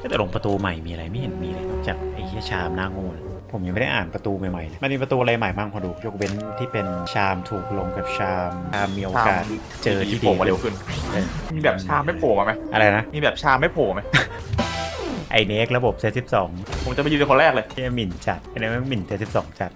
แต่ลงประตูใหม่มีอะไรไม่เห็นมีเลยนอกจากไอ้เหี้ยชามหน้าโง่เลยผมยังไม่ได้อ่านประตูใหม่ๆเลยมันมีประตูอะไรใหม่บ้างพอดูยกเว้นที่เป็นชามถูกลงกับชามชามมีโอกาสเจอที่โผล่มาเร็วขึ้นเออมีแบบชามไม่โผล่มาไหมอะไรนะมีแบบชามไม่โผล่ไหมไอเน็กระบบเซตสิบสองผมจะไปยืนเป็นคนแรกเลยที่หมิ่นจัดไอ้นั่นมันหมิ่นเซตสิบสองจัด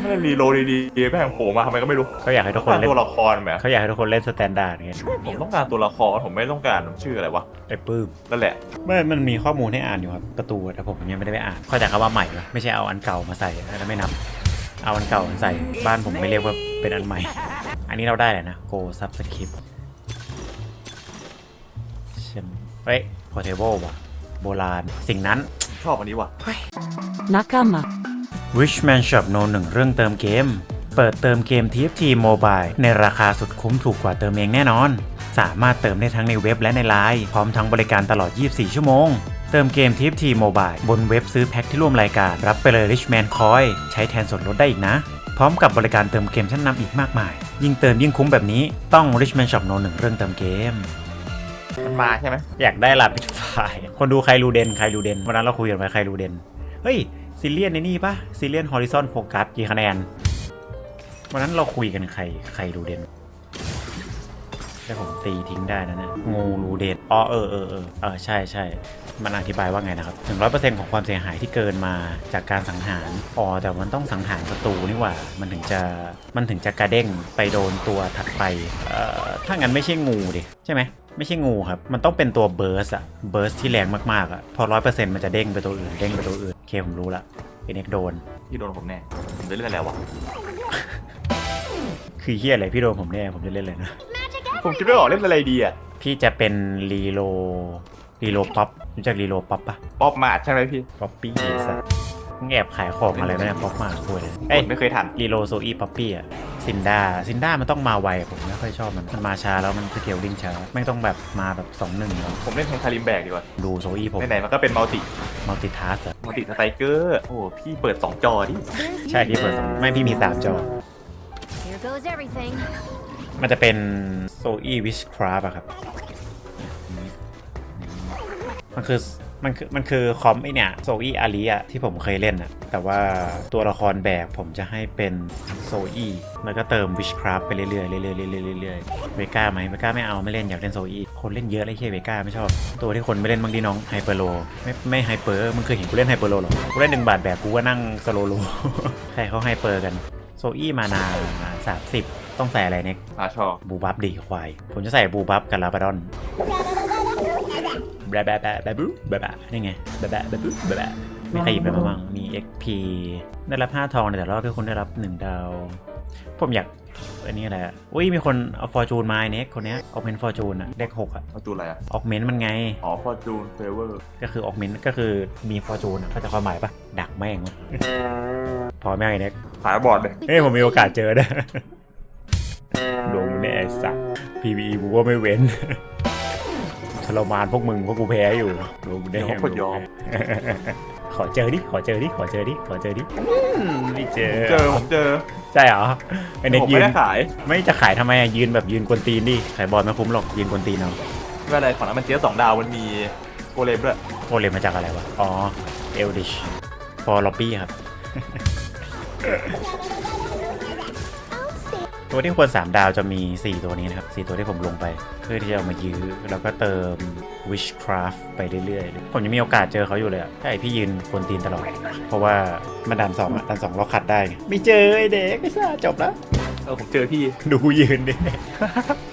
ไม่ได้รีโหลดดีๆแม่งโผล่มาทำไมก็ไม่รู้เขาอยากให้ทุกคต้อนงการเล่น ตัวละครแบบเขาอยากให้ทุกคนเล่นสแตนดาร์ดไงผมต้องการตัวละครผมไม่ต้องการชื่ออะไรวะไอ้ปื้มนั่นแหละไม่มันมีข้อมูลให้อ่านอยู่ครับประตูแต่ผมยังไม่ได้ไปอ่านเข้าใจคำว่าใหม่ปะไม่ใช่เอาอันเก่ามาใส่แล้วไม่นับ เอาอันเก่ามาใส่บ้านผมไม่เรียกว่าเป็นอันใหม่ อันนี้เราได้เลยนะ go subscript เช่นเฮ้ย portable ว่ะโบราณสิ่งนั้นชอบอันนี้ว่ะ Nakama. Richman Shop No 1 เรื่องเติมเกม เปิดเติมเกม TFT Mobile ในราคาสุดคุ้มถูกกว่าเติมเองแน่นอน สามารถเติมได้ทั้งในเว็บและในไลน์พร้อมทั้งบริการตลอด 24 ชั่วโมง เติมเกม TFT Mobile บนเว็บซื้อแพ็คที่ร่วมรายการ รับไปเลย Richman Coin ใช้แทนส่วนลดได้อีกนะ พร้อมกับบริการเติมเกมชั้นนำอีกมากมาย ยิ่งเติมยิ่งคุ้มแบบนี้ต้อง Richman Shop No 1 เรื่องเติมเกมมันมาใช่ไหมอยากได้ลาปิดไฟคนดูใครรูเดนใครรูเดนวันนั้นเราคุยกันไปใครรูเดนเฮ้ย ซิเลียนในนี่ปะซิเลียนฮอริซอนโฟกัสกี่คะแนน วันนั้นเราคุยกันใครใครรูเดนแต่ผมตีทิ้งได้นะนี่ยงูรูเดนอ๋อเออเออเออเออใช่ใช่มันอธิบายว่าไงนะครับถึงร้อยเปอร์เซ็นต์ของความเสียหายที่เกินมาจากการสังหาร อ๋อ แต่มันต้องสังหารศัตรูนี่หว่า มันถึงจะ มันถึงจะกระเด้งไปโดนตัวถัดไป เอ่อ ถ้างั้นไม่ใช่งูดิ ใช่ไหม ไม่ใช่งูครับ มันต้องเป็นตัวเบิร์สอะเบิร์สที่แรงมากๆอะพอร้อยเปอร์เซ็นต์มันจะเด้งไปตัวอื่น เด้งไปตัวอื่น โอเคผมรู้ละเอเน็กโดนที่โดนผมแน่ผมจะเล่นอะไรวะคือเฮียอะไรพี่โดนผมเนี่ยผมจะเล่นเลยนะ ผมคิดไม่ออกเล่นอะไรดีอะพี่จะเป็นรีโลรีโลป๊อปรู้จักรีโลป๊อปปะป๊อปมาดใช่ไหมพี่ป๊อปปี้สัส มึงแอบขายของอะไรไม่ได้ป๊อปมากคุยเลยผเอ้ยมไม่เคยทันรีโลโซอีป๊อปปี้อะซินด้าซินด้ามันต้องมาไวผมไม่ค่อยชอบมันมันมาช้าแล้วมันสเกลลิ่งช้าไม่ต้องแบบมาแบบสองหนึ่งแล้วผมเล่นแทนคาริมแบกดีกว่าดูโซอีผมไหนๆมันก็เป็นมัลติมัลติทัสอะมัลติสไตรเกอร์โอ้พี่เปิด 2 จอดิใช่พี่เปิดสองไม่พี่มีสามจอ Here goes everything. มันจะเป็นโซอีวิชคราฟอะครับมันคือ มันคือมันคือคอมไอเนี่ยโซอีอารีอะที่ผมเคยเล่นอะแต่ว่าตัวละครแบกผมจะให้เป็นโซอีแล้วก็เติมวิชคราฟไปเรื่อยๆเรื่อยๆเรื่อยๆเรื่อยๆเวก้าไหมเวก้าไม่เอาไม่เล่นอยากเล่นโซอีคนเล่นเยอะเลยเฮียเวก้าไม่ชอบ ตัวที่คนไม่เล่นบางทีน้องไฮเปอร์โลไม่ไม่ไฮเปอร์มึงเคยเห็นกูเล่นไฮเปอร์โลหรอกูเล่นหนึ่งบาทแบบกูก็นั่งสโลโลใครเขาไฮเปอร์กันโซอีมานาสามสิบต้องใส่อะไรเน็กอาชอบูบับดีควายผมจะใส่บูบับกับลาบาดอน แบะแบะแบะแบะบูแบะแบะนี่ไงแบะแบะแบะบูแบะแบะมีใครหยิบไปมาบ้างมี XP ได้รับ 5 ทองในแต่รอบที่คุณได้รับ 1 ดาว ผมอยากอันนี้อะไรอะอุ้ยมีคนเอาฟอร์จูนมาไอ้เน็กคนเนี้ยออกเมนฟอร์จูนอะเลขหกอะเอาจูนอะไรอะออกเมนมันไง อ๋อฟอร์จูนเฟเวอร์ก็คือออกเมนก็คือมีฟอร์จูนเข้าใจความหมายปะดักแม่งวะพอแม่งไอ้เน็กขายบอร์ดเลยเฮ้ยผมมีโอกาสเจอได้โดนแน่สัก PVE กูก็ไม่เว้นท รมานพวกมึงพวกกูแพ้อยู่โดนแน่เดี๋ยวคนยอมขอเจอดิขอเจอดิขอเจอดิขอเจอดิอืมไม่เจอเจอผมเจอใช่เหรอไอเน็กผมยืไม่นได้ขาย ไม่จะขายทำไมอะยืนแบบยืนกวนตีนดิขายบอลไม่คุ้มหรอกยืนกวนตีนเอาไม่เป็นไรของนั้นมันเจี๊ยบสองดาวมันมีโกเลมด้วยโอเลมาจากอะไรวะอ๋อเอลดิชฟอร์ล็อบบี้ครับ ตัวที่ควร 3 ดาวจะมี 4 ตัวนี้นะครับ 4 ตัวที่ผมลงไป เพื่อที่จะเอามายื้อ แล้วก็เติม Witchcraft ไปเรื่อยๆ ผมยังมีโอกาสเจอเขาอยู่เลยอะใช่พี่ยืนกวนตีนตลอด เพราะว่ามันดันสองอะดันสองเราขัดได้ไงไม่เจอไอเด็กไม่ทราบจบแล้ว เออผมเจอพี่ ดูกูยืนดิ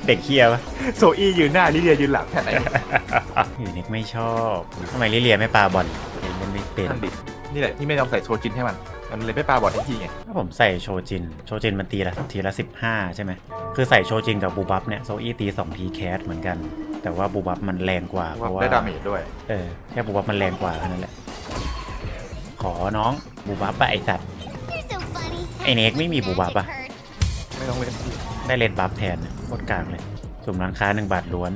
เด็กเคียปะโซอี้ยืนหน้าลิเดียยืนหลังแค่ไหนอยู่เน็กไม่ชอบทำไมลิเลียไม่ปาบอลเล่นไม่เป็นนั่นดินี่แหละที่ไม่ยอมใส่โชจินให้มัน มันเลยไม่ปาบอร์ดให้พี่ไงถ้าผมใส่โชจิน โชจินมันตีละทีละ 15 ใช่ไหม คือใส่โชจินกับบูบับเนี่ยโซอี้ตี2ทีแคสเหมือนกัน แต่ว่าบูบับมันแรงกว่า เพว่าราะว่าได้ดาเมจด้วย เออ แค่บูบับมันแรงกว่าแค่นั้นแหละ ขอน้องบูบับปะไอสัตว์ You're so funny. ไอเน็กไม่มีบูบับปะไม่ต้องเล่นพี่ได้เลนบัฟแทนเนี่ยโคตรกลางเลย สุ่มร้านค้าหนึ่งบาทล้วน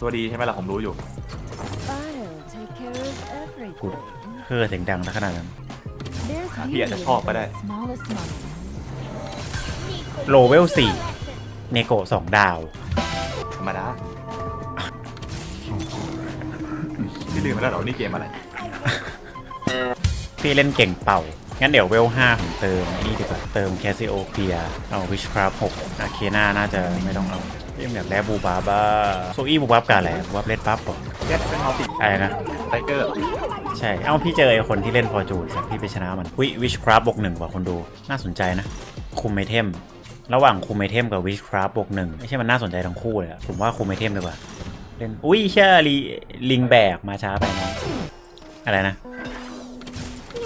ตัวดีใช่ไหมล่ะผมรู้อยู่ กูดเฮ่อเสียงดังขนาดนั้นพี่อาจจะชอบก็ได้ โลเวลสี่เนโกะสองดาว ธรรมดาพี่ลืมไปแล้วเหรอนี่เกมอะไร พี่เล่นเก่งเป่า งั้นเดี๋ยวเวลห้าผมเติมนี่ดีกว่า เติมแคสิโอเปีย เอาวิชคราฟหกอาเคน่าน่าจะไม่ต้องเอาพี่อยบกแลบบูบาบ้าโซอี้บูบับกันแหละบูบับเล่นปั๊บป่ะเล่นเป็นเอาติอะไรนะ ไทเกอร์ใช่ เอ้าพี่เจอไอ้คนที่เล่นฟอร์จูนสักพี่ไปชนะมันวิวิชคราฟบวกหนึ่งว่ะคนดู น่าสนใจนะ คุมไอเทม ระหว่างคุมไอเทมกับวิชคราฟบวกหนึ่งไม่ใช่มันน่าสนใจทั้งคู่เลยอะผมว่าคุมไอเทมดีกว่าเล่นอุ้ยเชื่อลีลิงแบกมาช้าไปน้องอะไรนะ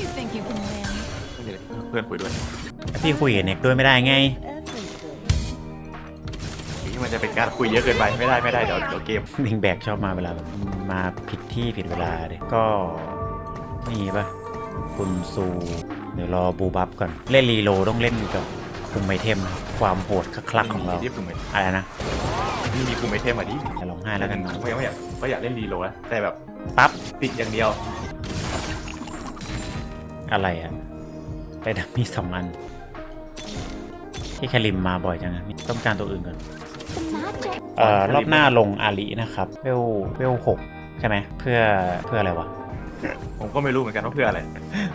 You think you can win ไม่มีอะไรเพื่อนคุยด้วย พี่คุยกับเน็กด้วยไม่ได้ไง everything. นี่ มันจะเป็นการคุยเยอะเกินไปไม่ได้ไม่ได้เดี๋ยวเดี๋ยวเกมลิงแบกชอบมาเวลาแบบมาผิดที่ผิดเวลาเลยก็นี่ปะคุณซูเดี๋ยวรอบูบับก่อน เล่นรีโลต้องเล่นกับคุมไอเทมนะความโหดคลักๆของเราที่คุมไออะไรนะนี่มีคุมไอเทมมาดิจะร้องไห้แล้วกันเนาะก็ยังไม่อยากก็อยากเล่นรีโหลดนะแต่แบบปั๊บติดอย่างเดียว อะไรอะไปดับมีสองอันที่แคลิมมาบ่อยจังนะนี่ต้องการตัวอื่นก่อน The magic. เอ่อรอบหน้าลงอาลีนะครับเวลเวลหกใช่ไหมเพื่อเพื่ออะไรวะ ผมก็ไม่รู้เหมือนกันว่าเพื่ออะไร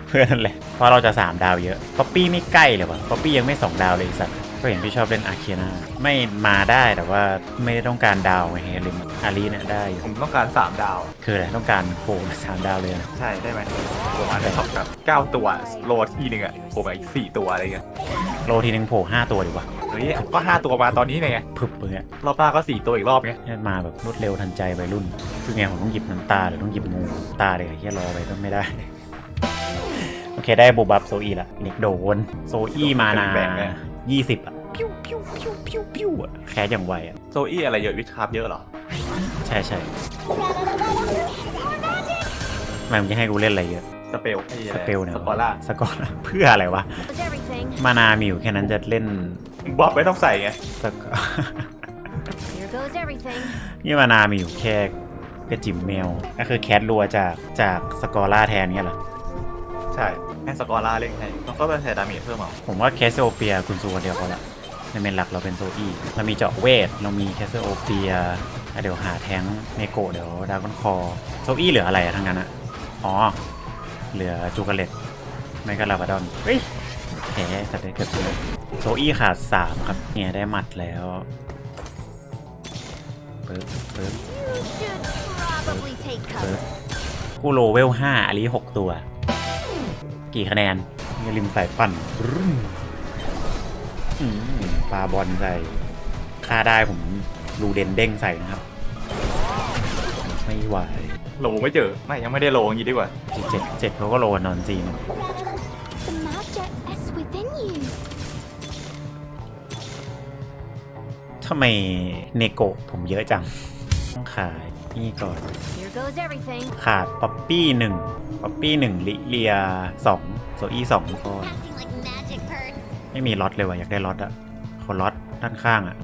เพื่อนั่นแหละเพราะเราจะ 3 ดาวเยอะป๊อปปี้ไม่ใกล้เลยวะป๊อปปี้ยังไม่ 2 ดาวเลยไอ้สัตว์ก็เห็นพี่ชอบเล่นอาเคียนาไม่มาได้แต่ว่าไม่ได้ต้องการดาวไงเฮลิมอารีเนี่ยได้อยู่ผมต้องการ 3 ดาว คืออะไรต้องการโผล่มาสามดาวเลยนะใช่ได้ไหมประมาณได้ท็อปกับ9ตัวโหลดทีหนึ่งอะผมอีก4ตัวอะไรเงี้ย โลทีนึงโผล่5ตัวดีกว่าเฮ้ยก็5ตัวมาตอนนี้ไงพึบเลยอะรอบหน้าก็4ตัวอีกรอบไงให้มาแบบรวดเร็วทันใจวัยรุ่น คือไงผมต้องหยิบน้ำตาหรือต้องหยิบงูตาเลยเฮียรอไปก็ไม่ได้ โอเคได้บูบับโซอีละเน็กโดนโซอีมานายี่สิบอะพิวพิวพิวพิวพิวอะแค่อย่างไวอะโซอี้อะไรเยอะวิชคราฟเยอะเหรอ ใช่ใช่ทำไมันจะให้กูเล่นอะไรเยอะ สเปลไอ้สอะไรเปลเนี่ยสกอร่าสกอร่าเพื่ออะไรวะ Goes everything. มานามีอยู่แค่นั้นจะเล่นบ๊อบไม่ต้องใส่ไงสกอ Here goes everything. นี่มานามีอยู่แค่กระจิ๋มแมว ก็คือแคทรัวจากจากสกอร่าแทนเงี้ยเหรอ ใช่ให้สกอร่าเล่นให้แล้วก็ไปใส่ดาเมจเพิ่มเอาผมว่าแคสโอเปียคุณซูคนเดียวพอละในเมนหลักเราเป็นโซอีเรามีเจาะเวท เรามีแคสโอเปียเดี๋ยวหาแทงค์เมโกะเดี๋ยวดากอนคอโซอีเหลืออะไรอะทั้งนั้นอะอ๋อ เหลือจูกาเลตไม่ก็ลาบาดอนเฮ้ยแพ้แต่ได้เกือบชนะโซอีขาด3ครับเนี่ยได้หมัดแล้วปึ๊บปึ๊บ Should probably take ปึ๊ cover. บกูโลเวล5อันนี้6ตัว กี่คะแนนนี่ริมสายปั่นรึ้มอืมปลาบอลใส่ค่าได้ผมรูเดนเด้งใส่นะครับ ไม่ไหว โหลไม่เจอ ไม่ยังไม่ได้โหลอย่างนี้ดีกว่าเจ็ดเจ็ดเจ็ดเขาก็โลนอนจีน The magic is within you. ทำไมเนโกะผมเยอะจัง ต้องขายนี่ก่อน Here goes everything. ขาดป๊อปปี้หนึ่งป๊อปปี้หนึ่งลิเลียสองโซอี้สองก้อน Acting like magic hurts. ไม่มีล็อตเลยว่ะอยากได้ล็อตอะขอล็อตด้านข้างอะ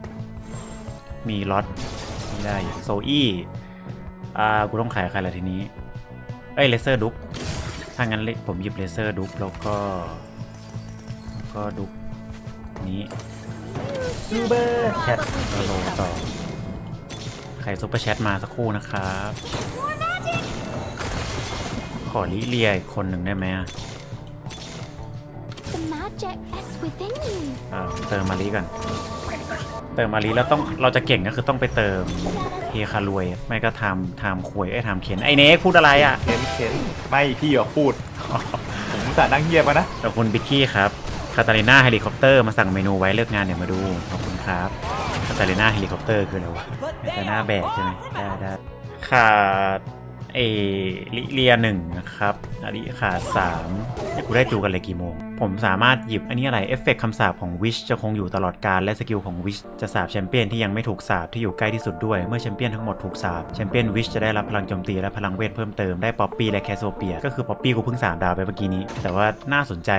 มีล็อตไม่ได้อยู่โซอี้ อ่ากูต้องขายใครละทีนี้ เอ้ยเลเซอร์ดุ๊กถ้างั้นเลผมหยิบเลเซอร์ดุ๊กแล้วก็แล้วก็ดุ๊กนี้ซูเปอร์แชทก็โลต่อใครซุปเปอร์แชทมาสักครู่นะครับ ขอลิเลียอีกคนหนึ่งได้ไหมอะ The magic is within you. อ่าเติมมาลีก่อน เติมมาลีแล้วต้องเราจะเก่งก็คือต้องไปเติมเฮคารวย ไม่ก็ทำทำควยไอ้ยทำเข็นไอ้เน็กพูดอะไรอะเค้นเค้นไม่พี่อะพูด ผมอุตส่าห์นั่งเงียบมานะขอบคุณบิ๊กกี้ครับคาตาลิน่าเฮลิคอปเตอร์มาสั่งเมนูไว้เลิกงานเดี๋ยวมาดูขอบคุณครับคาตาลิน่าเฮลิคอปเตอร์คืออะไรวะคาตาลิน่าแบกใช่ไหมได้ได้ขาดเอลิเลียหนึ่งนะครับอาริขาดสามให้กูได้จูกันเลยกี่โมง ผมสามารถหยิบอันนี้อะไรเอฟเฟกต์คำสาปของวิชจะคงอยู่ตลอดการและสกิลของวิชจะสาบแชมเปี้ยนที่ยังไม่ถูกสาบที่อยู่ใกล้ที่สุดด้วย เมื่อแชมเปี้ยนทั้งหมดถูกสาบแชมเปี้ยนวิชจะได้รับพลังโจมตีและพลังเวทเพิ่มเติมได้ป๊อปปี้และแคสโซเปียก็คือป๊อปปี้กูเพิ่งสามดาวไปเมื่อกี้นี้ แต่ว่าน่าสนใจ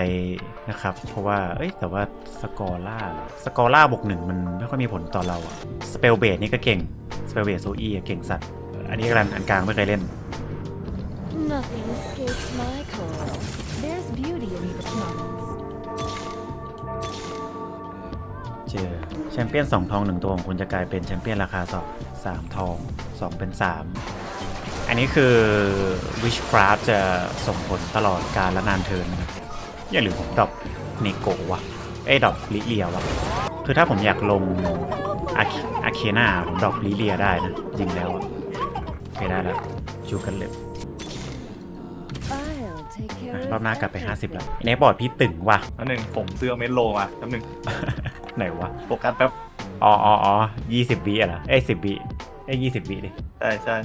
นะครับเพราะว่าเอ้ยแต่ว่าสกอร่าสกอร่าบวกหนึ่งมันไม่ค่อยมีผลต่อเราอะสเปลเบดนี่ก็เก่งสเปลเบดโซอีเก่งสัตว์อันนี้กำลังอันกลางไม่เคยเล่น Nothing escapes my coral. เจอ แชมเปี้ยน 2 ทอง 1 ตัวของคุณจะกลายเป็นแชมเปี้ยนราคา 2 3 ทอง 2 เป็น 3 อันนี้คือ Witchcraft จะส่งผลตลอดการละนานเทิร์นนะอย่าลืมผมดอปเนโกะวะเอ้ดอปลิเลียวะคือถ้าผมอยากลงอาเคนาผมดอปลิเลียได้นะจริงแล้วอะโอเคได้แล้วชูกันเลยรอบหน้า กลับไป 50 แล้วในบอร์ดพี่ตึงว่ะอันหนึ่งผมซื้อเมนโลมาแป๊บหนึ่ง ไหนวะ โฟกัสแป๊บอ๋ออ๋ออ๋อยี่สิบวิอะเหรอเอ้ยสิบวิเอ้ยยี่สิบวิดิใช่ใช่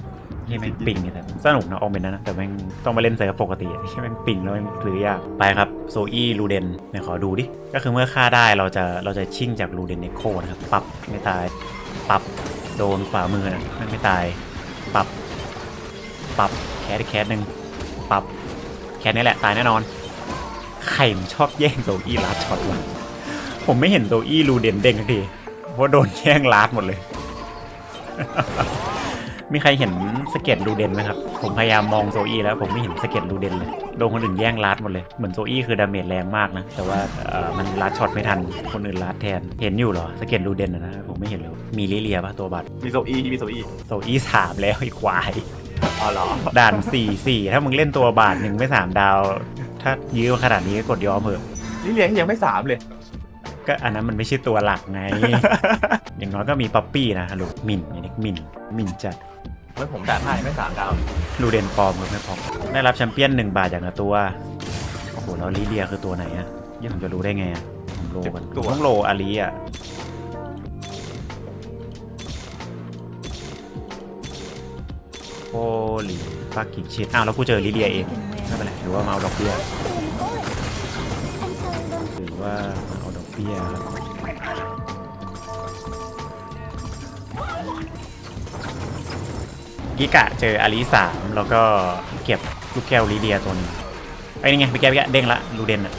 ที่แม่งปิงไงแต่สนุกนะออกเป็นนั้นนะแต่แม่งต้องมาเล่นเซิร์ฟปกติที่แม่งปิงแล้วแม่งหรือยากไปครับโซอี้ลูเดนเนี่ยขอดูดิ ก็คือเมื่อฆ่าได้เราจะเราจะชิ่งจากลูเดนเนโคนะครับปรับไม่ตายปรับโดนฝ่ามือนะไม่ไม่ตายปรับปรับแคสอีกแคสหนึ่งปรับแคสนี่แหละตายแน่นอนใครมันชอบแย่งโซอี้ลัดช็อตวะ ผมไม่เห็นโซอี้ลูเดนเด้งสักทีเพราะโดนแย่งลัดหมดเลย มีใครเห็นสเก็ตลูเดนไหมครับ ผมพยายามมองโซอี้แล้วผมไม่เห็นสเก็ตลูเดนเลยโดนคนอื่นแย่งลัดหมดเลย เหมือนโซอี้คือดาเมจแรงมากนะ แต่ว่าเอ่อมันลัดช็อตไม่ทัน คนอื่นลัดแทน เห็นอยู่เหรอสเก็ตลูเดนนะนะผมไม่เห็นเลยมีลิเลียปะตัวบัตรมีโซอี้มีโซอี้โซอี้สามแล้วไอ้ควายอ๋อเหรอด่านสี่สี่ถ้ามึงเล่นตัวบาทหนึ่งไม่สามดาว ถ้ายื้อมาขนาดนี้ก็กดยอมเถอะนี่เลี้ยงยังไม่สามเลย ก็อันนั้นมันไม่ใช่ตัวหลักไง อย่างน้อยก็มีป๊อปปี้นะฮัลโหลมินอย่างนี้มินมินจัดเมื่อผมด่านห้ายังไม่สามดาวลูเดนปลอมครับไม่พอได้รับแชมเปี้ยนหนึ่งบาทอย่างละตัวโอ้โหแล้วลิเลียคือตัวไหนอะยี่ผมจะรู้ได้ไงอะผมโลกันผมต้องโลอาลีอะโอ้ลีฟักกิ้งชิดอ้าวแล้วกูเจอลิเลียเองไม่เป็นไรหรือว่ามาเอาดอกเบี้ยหรือว่า มาเอาดอกเบี้ยครับกิกะเจออาลีสามแล้วก็เก็บลูกแก้วลิเดียตัวหนึงไอ้ยนี่ไงไปแก้ไปแก้เด้งละลูเดนอะ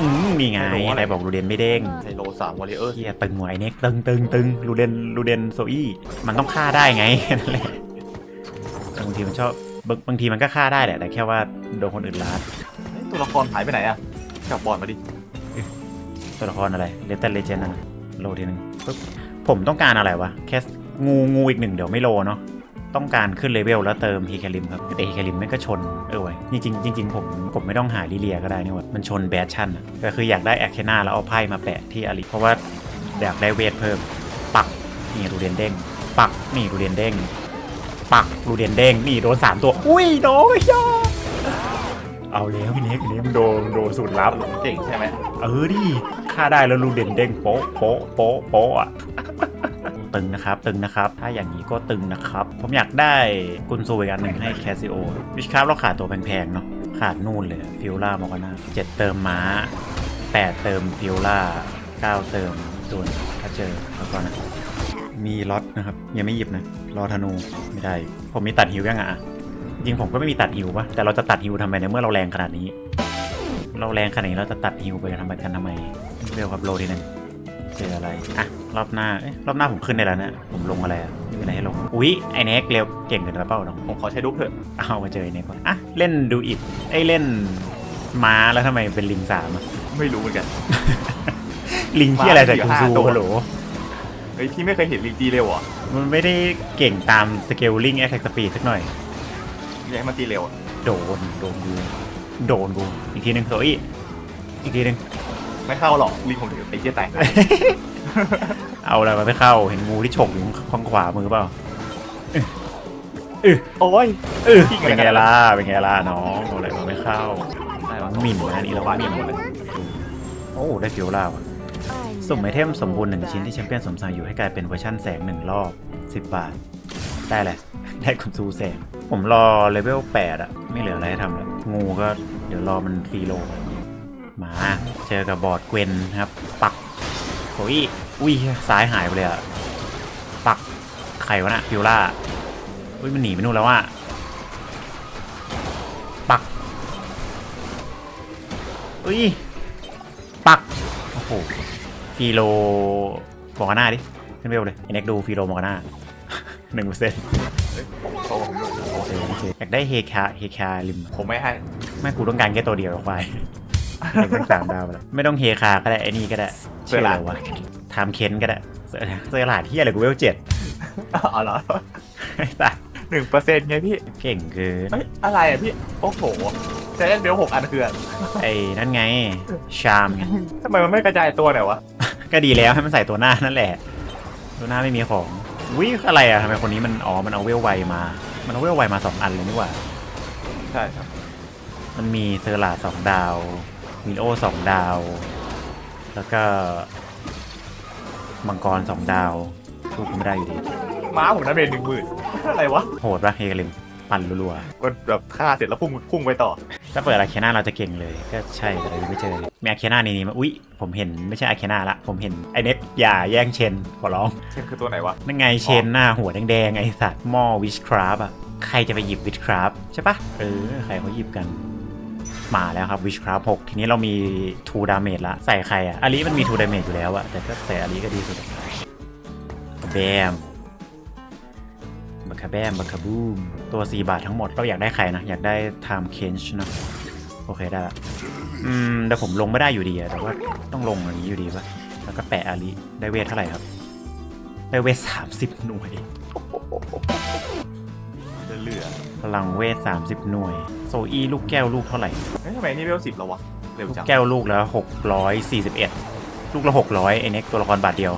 อืมนี่ไงไหนบอกลูเดนไม่เด้งไซโลสามวอลเลเยอร์เฮียตึงหัวไอ้เน็กตึงตึงตึงลูเดนลูเดนโซอี้มันต้องฆ่าได้ไงแค่นั่นแหละแต่บางทีมันชอบบางบางทีมันก็ฆ่าได้แหละแต่แค่ว่าโดนคนอื่นลาดตัวละครหายไปไหนอะกลับบอร์ดมาดิ ตัวละครอะไรเลตเตอร์เลเจนด์นั่นน่ะโลทีหนึ่งปึ๊บผมต้องการอะไรวะแค่งูงูอีกหนึ่งเดี๋ยวไม่โลเนาะต้องการขึ้นเลเวลแล้วเติมฮีแคลิมครับแต่ฮีแคลิมไม่งก็ชนเออไว้ยจริงจริงผมผมไม่ต้องหาลิเลียก็ได้นี่ว่ามันชนแบชชั่นอะก็คืออยากได้แอคเคนาแล้วเอาไพ่มาแปะที่อาริเพราะว่าอยากได้เวทเพิ่ม ปักนี่รูเดนเด้ง ปักนี่รูเดนเด้ง ปักรูเดนเด้งนี่โดนสามตัว อุ้ยโดนยอ เอาแล้วพี่เน็กพี่เน็กมึงโดนโดนสูตรลับเก่งใช่ไหมเออดิฆ่าได้แล้วรูเด่นเด้งโป๊ะโป๊ะโป๊ะโป๊ะอะตึงนะครับตึงนะครับ ถ้าอย่างนี้ก็ตึงนะครับ ผมอยากได้กุนซูอีกอันหนึ่งให้แคสซิโอวิชคราฟเราขาดตัวแพงๆเนาะขาดนู่นเลยฟิลล่ามอกาน่าเจ็ดเติมม้าแปดเติมฟิลล่าเก้าเติมตัวนถ้าเจอแล้วก็นะมีล็อตนะครับ ยังไม่หยิบนะรอธนูไม่ได้ ผมมีตัดฮิวยังอะ จริงผมก็ไม่มีตัดฮิวปะแต่เราจะตัดฮิวทำไมในเมื่อเราแรงขนาดนี้ เราแรงขนาดนี้เราจะตัดฮิวไปทำไมกันทำไมเร็วครับโลทีหนึงเจออะไร อะ รอบหน้า เอ๊ะรอบหน้าผมขึ้นได้แล้วนะ ผมลงอะไรอะไม่มีอะไรให้ลง อุ๊ย ไอเน็กเร็วเก่งเกินไปเปล่าน้องผมขอใช้ดุ๊กเถอะ เอามาเจอไอเน็กก่อน อะ เล่นดูอิดไอยเล่นม้าแล้วทำไมเป็นลิงสามอะไม่รู้เหมือนกัน ลิงที่อะไรจากม้ากูมีอยู่ซูห้าตัวฮัลโหลเฮ้ยพี่ไม่เคยเห็นลีจีเร็วเหรอะมันไม่ได้เก่งตามสเกลลิงแอคแท็กสปีดสักหน่อย อยากให้มันตีเร็วอะโดนโดนกูโดนกูอีกทีหนึ่งโซอี้อีกทีหนึ่ง ไม่เข้าหรอกลิงผมถือไอ้เจี๊ยแตก เอาอะไรมาไม่เข้าเห็นงูที่ฉกอยู่ข้างขวามือเปล่าโอ้ย เออเป็นไงล่ะเป็นไงล่ะน้องเอาอะไรมาไม่เข้าได้วะหมิ่นนะนี่เราว่าหมิ่นหมดเลยโอ้ได้ฟิวล่าว่ะ สุ่มไอเทมสมบูรณ์หนึ่งชิ้นที่แชมเปี้ยนสมสั่งอยู่ให้กลายเป็นเวอร์ชั่นแสงหนึ่งรอบ 10 บาท ได้แหละ ได้คุณซูแสง ผมรอเลเวล8อะไม่เหลืออะไรให้ทำแล้ว งูก็เดี๋ยวรอมันฟรีโลมา เจอกับบอร์ดเกวนครับ ปักโอ้ยอุ้ยซ้ายหายไปเลยอะปักไขวะนะฟิวล่าอุ้ยมันหนีไปนู่นแล้วอะปักอุ้ยปักโอ้โหฟีโลมอร์กาน่าดิขึ้นเวเลยไอเน็กดูฟีโลมอร์กาน่าหนึ่งเปอร์เซ็นต์ อเคโอเคอยากได้เฮคาเฮคาลิม ผมไม่ให้ ไม่กูต้องการแค่ตัวเดียวออกไปเด็กต้องสามดาวไปแล้วไม่ต้องเฮคาก็ได้ไอ้นี่ก็ได้ชื่ออะไรวะทามเคนก็ได้เซอร์เซอร์หลาดที่อะไรกูเวลเจ็ดอ๋อเหรอไอ้ตายหนึ่งเปอร์เซ็นต์ไงพี่เก่งเกินเฮ้ยอะไรอะพี่ โอ้โหจะเล่นเบลหกอันคืออะไรไอ้นั่นไง ชามไงทำไมมันไม่กระจายตัวหน่อยวะ ก็ดีแล้วให้มันใส่ตัวหน้านั่นแหละ ตัวหน้าไม่มีของวิอะไรอะทำไมคนนี้มันอ๋อมันเอาเวลไวมา มันเอาเวลไวมาสองอันเลยนี่หว่า ใช่ครับ มันมีเซอร์ลาสองดาวมินโอสองดาว แล้วก็ มังกรสองดาวสู้กูไม่ได้อยู่ดี ม้าผมนะเบนหนึ่งหมื่นอะไรวะ โหดปะเฮกลิม ปั่นรัวก็แบบฆ่าเสร็จแล้วพุ่งพุ่งไปต่อ ๆถ้าเปิดอาเคน่าเราจะเก่งเลย ก็ใช่แต่เรายังไม่เจอเลยมีอาเคน่านี่นี่มาอุ๊ย ผมเห็นไม่ใช่อาเคน่าละ ผมเห็นไอเน็กอย่าแย่งเชนขอร้อง เช่นคือตัวไหนวะ นั่นไงเชนหน้าหัวแดงๆไอสัตว์หม้อวิชคราฟอะใครจะไปหยิบวิชคราฟใช่ปะเออ ใครเขาหยิบกัน มาแล้วครับวิชคราฟ6ทีนี้เรามี2ดาเมจละ ใส่ใครอะอาลีมันมี2ดาเมจอยู่แล้วอะแต่ก็ใส่อาลีก็ดีสุดแบมบั คคาแบมบัคคาบูม ตัว 4 บาททั้งหมดเราอยากได้ใครนะ อยากได้ไทม์เคนช์นะ โอเคได้ละอืมแต่ผมลงไม่ได้อยู่ดีอะแต่ว่าต้องลงอย่างนี้อยู่ดีปะแล้วก็แปะอาลีได้เวทเท่าไหร่ครับ ได้เวทสามสิบหน่วยเหลือพลังเวทสามสิบหน่วย โซอีลูกแก้วลูกเท่าไหร่ๆเฮ้ยทำไมนี่เบลสิบแล้ววะ เร็วลูกจังแก้วลูกแล้วหกร้อยสี่สิบเอ็ดลูกละหกร้อยไอเน็กตัวละครบาทเดียว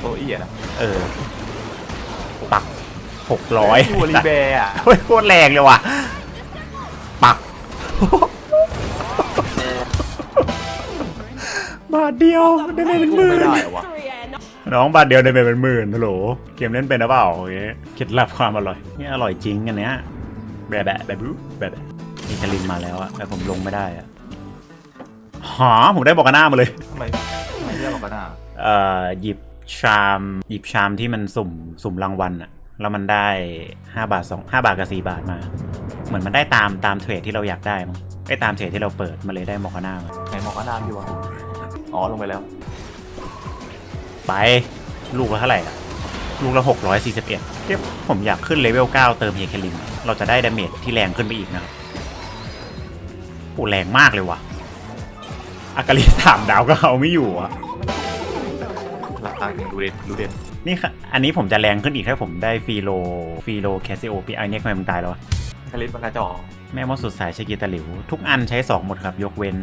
โตอี้อะนะ เออปัก หกร้อยยูริเบร์อะโอ้ยโคตรแรงเลยว่ะ ปัก บาทเดียวได้ไปเป็นหพุ่งมื่ไม่น ได้เหรอวะน้องบาทเดียวได้ไปเป็นหมื่นฮัลโหล เกมเล่นเป็นหรือเปล่าโอเคเคล็ดลับความอร่อยนี่อร่อยจริงอันเนี้ยแบะแบะแบะบูแบะแบะมีคารินมาแล้วอะแต่ผมลงไม่ได้อะหาผมได้บอกกันหน้ามาเลย ทำไมทำไมเรียกบอกกันอะเอ่อหยิบชาม หยิบชามที่มันสุ่มสุ่มรางวัลอะ แล้วมันได้ 5 บาท2 5บาทกับ 4 บาทมา เหมือนมันได้ตามตามเทรดที่เราอยากได้มั้งไอ้ตามเทรดที่เราเปิดมันเลยได้มอคาน่ามาไหนบอกกันน้ำอยู่วะอ๋อลงไปแล้ว ไป ลูกละเท่าไหร่อะลูกละ641เทียบผมอยากขึ้นเลเวล 9 เติมเฮเคลินอะเราจะได้ดาเมจที่แรงขึ้นไปอีกนะครับโอ้แรงมากเลยว่ะอากาลิสามดาวก็เอาไม่อยู่อะหลักทางหนึ่งดูเด่นดูเด่น นี่ค่ะอันนี้ผมจะแรงขึ้นอีกถ้าผมได้ฟีโลฟีโลแคสซิโอปีไอเน็กทำไมมันตายแล้ววะคาริสมันกระจอกแม่มดสุดสายใช้กีตาร์หลิว ทุกอันใช้ 2 หมดครับ ยกเว้น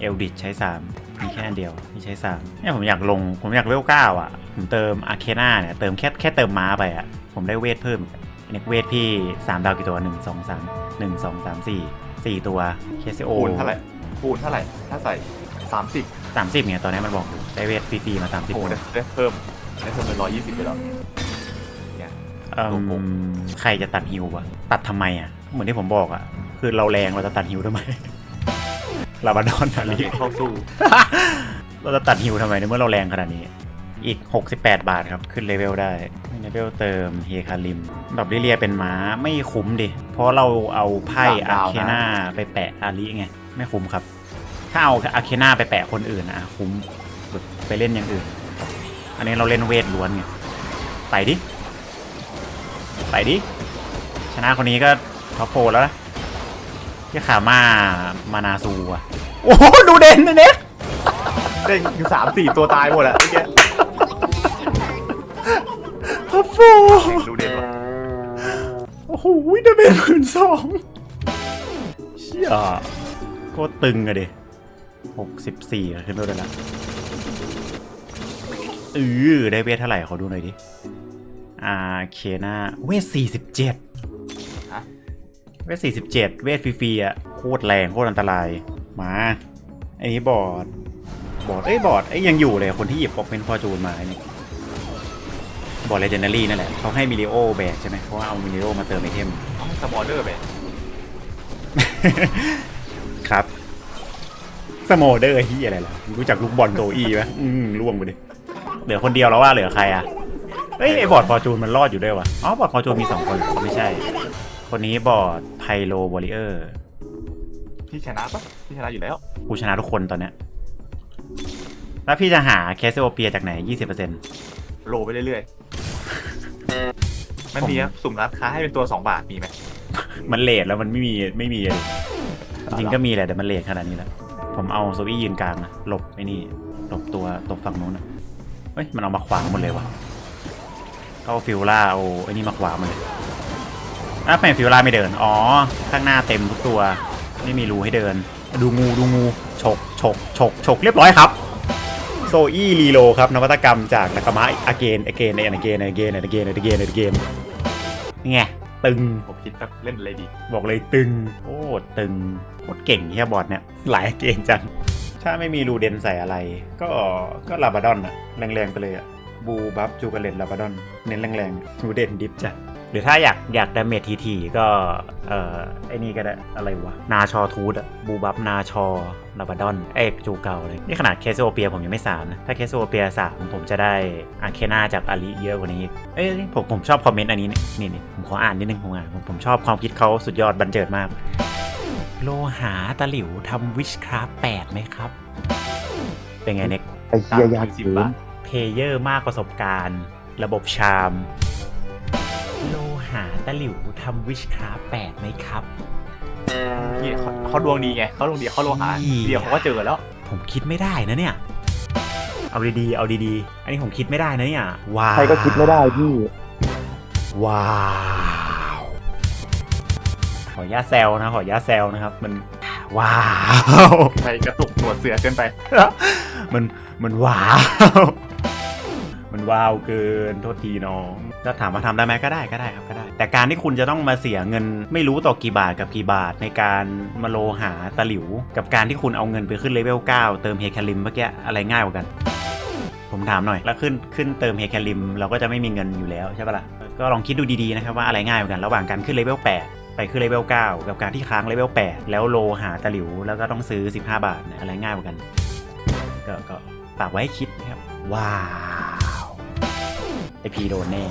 เอลดิชใช้ 3 มีแค่อันเดียวที่ใช้3เนี่ยผมอยากลงผมอยากเวล9อะ ผมเติมอาร์เคนาเนี่ย เติมแค่แค่เติมม้าไปอะ ผมได้เวทเพิ่มอีกอะเน็กเวทพี่ 3 ดาวกี่ตัว 1 2 3 1 2 3 4 4 ตัวแคสซิโอคูณเท่าไหร่คูณเท่าไหร่ถ้าใส่ สามสิบ30เนี่ยตอนนี้มันบอกอยู่ได้เวทฟรีๆมา30โอ้หมดได้ได้เพิ่มได้เพิ่มเป็นร้อยยี่สิบไปแล้วเนี่ย เอิ่โอ้โหมใครจะตัดฮิววะตัดทำไมอะ เหมือนที่ผมบอกอะ คือเราแรงเราจะตัดฮิวทำไม ลาบาดอนนาแล้วลีเข้าสู้ เราจะตัดฮิวทำไมในเมื่อเราแรงขนาดนี้ อีก 68 บาทครับ ขึ้นเลเวลได้เลเวลเติมเฮคาริมดอกลิเลียเป็นม้าไม่คุ้มดิ เพราะเราเอาไพ่อาเคนาไปแปะอาลีไง ไม่คุ้มครับ ถ้าเอาอาเคนาไปแปะคนอื่นนะคุ้มแบบไปเล่นอย่างอื่น อันนี้เราเล่นเวทล้วนไงไปดิ ไปดิ ชนะคนนี้ก็ท็อปโฟร์แล้วนะที่ขามามานาซูอะโอ้โหดูเด่นเลยเนี่ยได้ถึงสามสี่ตัวตายหมดอะเมื่อกี้ท็อปโฟดูเด่นว่ะโอ้โหได้เป็นหมื่นสองเชี่ยโคตรตึงอะดิ หกสิบสี่ขึ้นด้วยแล้วเออได้เวทเท่าไหร่ขอดูหน่อยดิอาเคนาเวทสี่สิบเจ็ดฮะเวทสี่สิบเจ็ดเวทฟรีๆอะโคตรแรงโคตรอันตราย มาไอ้นี้บอร์ดบอร์ดเอ้ยบอร์ดไอ้ยยังอยู่เลยคนที่หยิบปอกเป็นฟอร์จูนมาไอ้นี่บอร์ดเลเจนดารี่นั่นแหละเขาให้มิลิโอแบกใช่ไหมเพราะว่าเอามิลิโอมาเติมไอเทมสปอนเนอร์ไปครับ สโมเดอร์ที่อะไรล่ะรู้จักลูกบอลโตอีไหมอืมล่วงไปดิเหลือคนเดียวแล้วว่าเหลือใครอะเอ้ยไอบอร์ดฟอร์จูนมันรอดอยู่ด้วยวะอ๋อบอร์ดฟอร์จูนมีสองคนเหรอไม่ใช่ คนนี้บอร์ดไพโลวอริเออร์พี่ชนะปะพี่ชนะอยู่แล้ว กูชนะทุกคนตอนเนี้ยแล้วพี่จะหาแคสซิโอเปียจากไหน20%โลไปเรื่อยๆ มันมีครับสุ่มร้านค้าให้เป็นตัวสองบาทมีไหม มันเลทแล้วมันไม่มีไม่มีเลยจริงๆก็มีแหละแต่มันเลทขนาดนี้แล้ว ผมเอาโซอี้ยืนกลางนะหลบไอ้นี่หลบตัวตบฝั่งนู้นนะเฮ้ย มันเอามาขวางหมดเลยวะเข้าฟิลล่าเอาไอ้นี่มาขวางหมันเลยอะแฟนฟิวล่าไม่เดิน อ๋อ ข้างหน้าเต็มทุกตัว ไม่มีรูให้เดิน ดูงูดูงูฉกฉกฉกฉกเรียบร้อยครับโซอี้รีโลครับนวัตกรรมจากนากามะอเกนอเกนในอเกนอเกนอเกนอเกนอเกน ตึง ผมคิดแบบเล่นอะไรดี บอกเลยตึงโอ้ตึงโคตรเก่งเฮียบอดเนี่ย หลายเกณฑ์จัง ถ้าไม่มีรูเดนใส่อะไร ก็ก็ลาบาดอนอะแรงๆไปเลยอะบูบัฟจูกาเลตลาบาดอน เน้นแรงๆรูเดนดิฟจ้ะ หรือถ้าอยากอยากดาเมจทีๆก็ เอ่อไอ้นี่ก็ได้อะไรวะ นาชอทูดอะบูบัฟนาชอลาบาดอนเอกจูเก่าเลย นี่ขนาดเคสโอเปียผมยังไม่สามนะ ถ้าเคสโอเปียสามผมจะได้อาเคนาจากอาริเยอะกว่านี้อีกเอ้ยผมผมชอบคอมเมนต์อันนี้นี่นี่นี่ผมขออ่านนิดนึงผมอ่านผมผมชอบความคิดเขาสุดยอดบันเจิดมาก โลหะตะหลิวทำวิชคราฟแปดไหมครับ เป็นไงเน็กไอ้เหี้ยยากสิบเกิบานทเพลเยอร์มากประสบการณ์ ระบบชามโลหะ ตะหลิวทำวิชคราฟแปดไหมครับ นี่เขาเขาดวงดีไงเขาดวงดีเขาโลหะอีเดียวเขาก็เจอแล้ว ผมคิดไม่ได้นะเนี่ย เอาดีๆเอาดีๆ อันนี้ผมคิดไม่ได้นะเนี่ยว้าวใครก็คิดไม่ได้พี่ ว้าวขออนุญาตแซวนะขออนุญาตแซวนะครับ มันว้าวใครกระตุกหนวดเสือเกินไป มันมันว้าว มันว้าวเกินโทษทีน้อง ก็ถามว่าทำได้ไหมก็ได้ก็ได้ครับก็ได้ แต่การที่คุณจะต้องมาเสียเงินไม่รู้ต่อกี่บาทกับกี่บาทในการมาโลหาตะหลิว กับการที่คุณเอาเงินไปขึ้นเลเวล9เติมเฮคาริมเมื่อกี้อะไรง่ายกว่ากัน ผมถามหน่อย แล้วขึ้นขึ้นเติมเฮคาริมเราก็จะไม่มีเงินอยู่แล้วใช่ปะล่ะก็ลองคิดดูดีๆนะครับว่าอะไรง่ายกว่ากันระหว่างการขึ้นเลเวล8ไปขึ้นเลเวล9กับการที่ค้างเลเวล8แล้วโลหาตะหลิว แล้วก็ต้องซื้อ 15 บาท อะไรง่ายกว่ากัน ก็ก็ฝากไว้ให้คิดนะครับว้า ไอพีโดนแน่